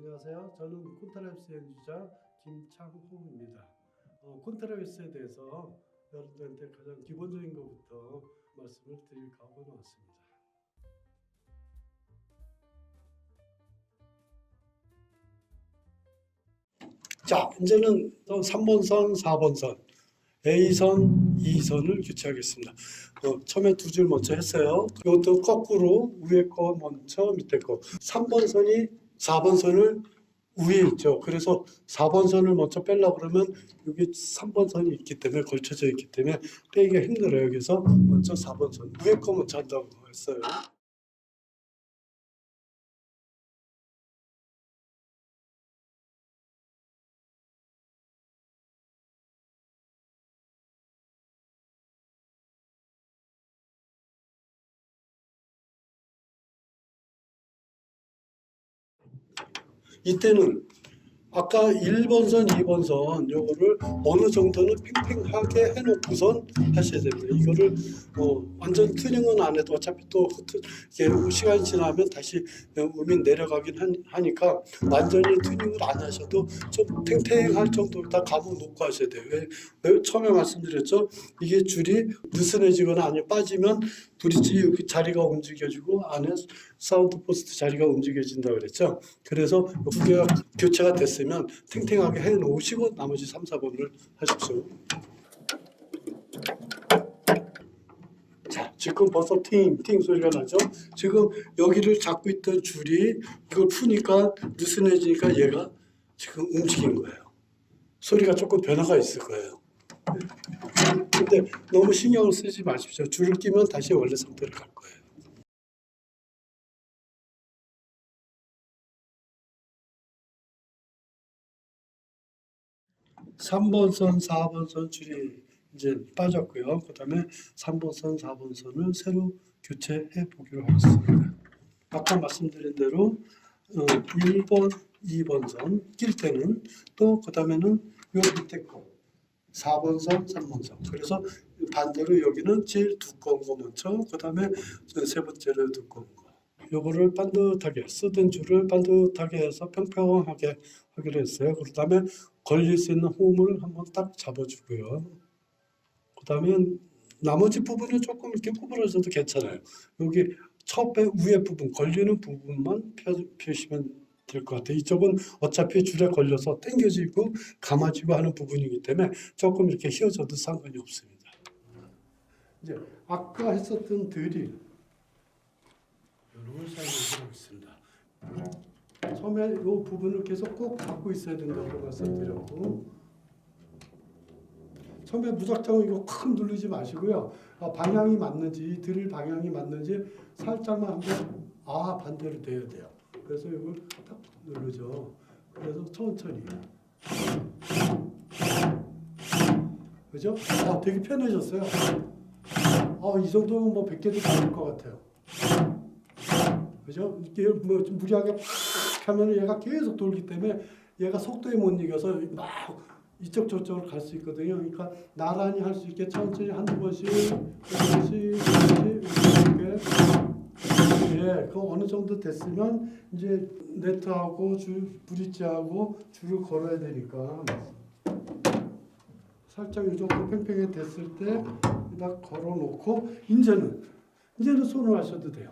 안녕하세요. 저는 콘트라베스 연주자 김창호입니다. 어, 콘트라베스에 대해서 여러분들한테 가장 기본적인 것부터 말씀을 드릴까 하고 나왔습니다. 자, 이제는 또 3번선, 4번선, A선, 2선을 교체하겠습니다. 어, 처음에 두 줄 먼저 했어요. 이것도 거꾸로 위에 거 먼저 밑에 거. 3번 선이 4번 선을 위에 있죠. 그래서 4번 선을 먼저 빼려고 그러면 여기 3번 선이 있기 때문에 걸쳐져 있기 때문에 빼기가 힘들어요. 그래서 먼저 4번 선 위에 거 먼저 한다고 했어요. 이때는 아까 1번선, 2번선 요거를 어느 정도는 팽팽하게 해놓고선 하셔야 됩니다. 이거를 어, 완전 튜닝은 안 해도 어차피 또 시간이 지나면 다시 음이 내려가긴 한- 하니까 완전히 튜닝을 안 하셔도 좀 탱탱할 정도로 다 감아 놓고 하셔야 돼요. 왜, 왜 처음에 말씀드렸죠? 이게 줄이 느슨해지거나 아니면 빠지면 브릿지 자리가 움직여지고 안에 사운드 포스트 자리가 움직여진다 그랬죠. 그래서 두 개가 교체가 됐 으면 탱탱하게 해 놓으시고 나머지 3, 4번을 하십시오. 자, 지금 벌써 팅 팅 소리가 나죠? 지금 여기를 잡고 있던 줄이 이걸 푸니까 느슨해지니까 얘가 지금 움직인 거예요. 소리가 조금 변화가 있을 거예요. 근데 너무 신경을 쓰지 마십시오. 줄을 끼면 다시 원래 상태로 갈 거예요. 3번 선, 4번 선 줄이 이제 빠졌고요. 그 다음에 3번 선, 4번 선을 새로 교체해 보기로 하겠습니다. 아까 말씀드린 대로 어, 1번, 2번 선 낄 때는 또 그 다음에는 요 밑에 거 4번 선, 3번 선. 그래서 반대로 여기는 제일 두꺼운 거 먼저, 그 다음에 세 번째로 두꺼운 거. 요거를 반듯하게 쓰던 줄을 반듯하게 해서 평평하게 하기로 했어요. 그 다음에 걸릴 수 있는 홈을 한번 딱 잡아주고요. 그 다음에 나머지 부분은 조금 이렇게 구부러져도 괜찮아요. 여기 첩의 위에 부분 걸리는 부분만 펴, 펴시면 될 것 같아요. 이쪽은 어차피 줄에 걸려서 당겨지고 감아지고 하는 부분이기 때문에 조금 이렇게 휘어져도 상관이 없습니다. 이제 아까 했었던 드릴 이걸 사용하도록 하겠습니다. 처음에 이 부분을 계속 꼭 갖고 있어야 된다고 말씀드렸고 처음에 무작정 이거 큰 누르지 마시고요. 아, 방향이 맞는지 드릴 방향이 맞는지 살짝만 한번 아 반대로 돼야 돼요. 그래서 이걸 딱 누르죠. 그래서 천천히 그죠? 아 되게 편해졌어요. 아이 정도면 뭐 100개도 다를 것 같아요. 그죠? 뭐좀 무리하게 팍 하면은 얘가 계속 돌기 때문에 얘가 속도에 못 이겨서 막 이쪽 저쪽으로 갈 수 있거든요. 그러니까 나란히 할 수 있게 천천히 한두 번씩, 한 번씩, 이렇게. 예, 그 어느 정도 됐으면 이제 네트하고 줄 브릿지하고 줄을 걸어야 되니까 살짝 이 정도 팽팽해 됐을 때 딱 걸어놓고 이제는 이제는 손을 하셔도 돼요.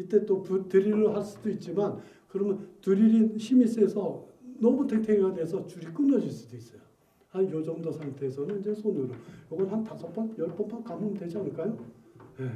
이때 또 부- 드릴을 할 수도 있지만 그러면 드릴이 힘이 세서 너무 탱탱이가 돼서 줄이 끊어질 수도 있어요. 한 요 정도 상태에서는 이제 손으로 이건 한 다섯 번, 열 번만 감으면 되지 않을까요? 예.